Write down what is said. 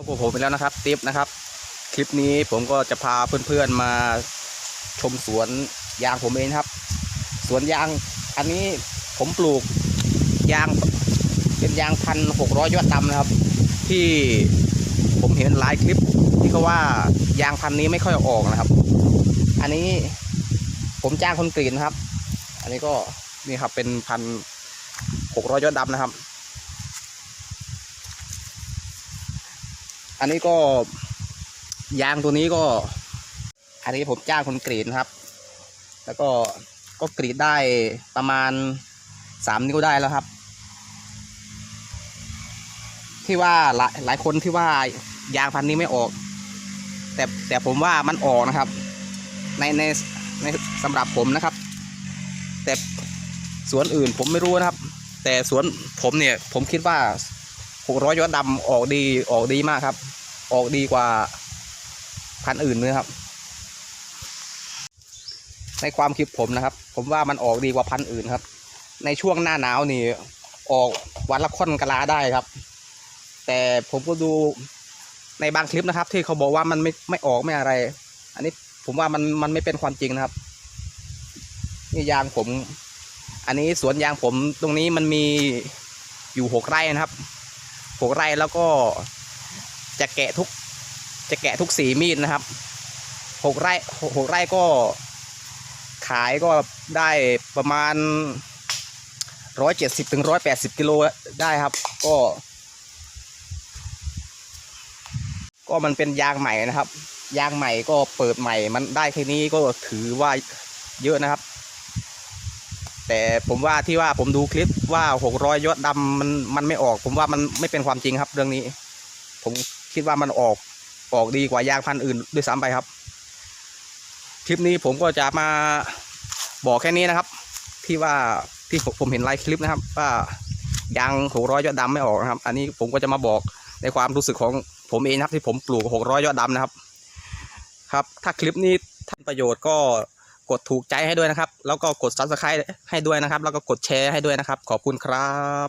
พบกับผมไปแล้วนะครับติ๊บนะครับ คลิปนี้ผมก็จะพาเพื่อนๆมาชมสวนยางผมเองครับ สวนยางอันนี้ผมปลูกยางเป็นยางพันหกร้อยยอดดำนะครับ ที่ผมเห็นหลายคลิปที่เขาว่ายางพันนี้ไม่ค่อยออกนะครับ อันนี้ผมจ้างคนกรีดนะครับ อันนี้ก็นี่ครับเป็นพันหกร้อยยอดดำนะครับ อันนี้ก็ยางตัวนี้ก็ อันนี้ผมจ้างคนกรีดนะครับ แล้วก็ก็กรีดได้ประมาณสามนิ้วได้แล้วครับ ที่ว่าหลายหลายคนที่ว่ายางพันนี้ไม่ออก แต่แต่ผมว่ามันออกนะครับ ในในในสำหรับผมนะครับ แต่สวนอื่นผมไม่รู้นะครับ แต่สวนผมเนี่ยผมคิดว่าหกร้อยยอดดำออกดีออกดีมากครับ ออกดีกว่าพันธุ์อื่นเลยครับ ในความคิดผมนะครับ ผมว่ามันออกดีกว่าพันธุ์อื่นครับ ในช่วงหน้าหนาวนี่ ออกวันละค่อนกะลาได้ครับ แต่ผมก็ดูในบางคลิปนะครับ ที่เขาบอกว่ามันไม่ไม่ออกไม่อะไร อันนี้ผมว่ามันมันไม่เป็นความจริงนะครับนี่ยางผม อันนี้สวนยางผมตรงนี้มันมีอยู่หกไร่นะครับหกไร่แล้วก็ จะแกะทุก จะแกะทุกสีมีดนะครับหกไร่หกไร่ก็ขายก็ได้ประมาณร้อยเจ็ดสิบถึงร้อยแปดสิบกิโลได้ครับ ก็ ก็มันเป็นยางใหม่นะครับ ยางใหม่ก็เปิดใหม่ มันได้แค่นี้ก็ถือว่าเยอะนะครับ แต่ผมว่าที่ว่าผมดูคลิปว่าหกร้อยยอดดำมันมันไม่ออก ผมว่ามันไม่เป็นความจริงครับเรื่องนี้ ผม คิดว่ามันออกออกดีกว่ายางพันธุ์อื่นด้วยซ้ำไปครับ คลิปนี้ผมก็จะมาบอกแค่นี้นะครับ ที่ว่าที่ผมเห็นไลฟ์คลิปนะครับ ว่ายางหกร้อยยอดดำไม่ออกนะครับ อันนี้ผมก็จะมาบอกในความรู้สึกของผมเองนะครับ ที่ผมปลูกหกร้อยยอดดำนะครับ ครับ ถ้าคลิปนี้ท่านประโยชน์ก็กดถูกใจให้ด้วยนะครับ แล้วก็กด subscribe ให้ด้วยนะครับ แล้วก็กดแชร์ให้ด้วยนะครับ ขอบคุณครับ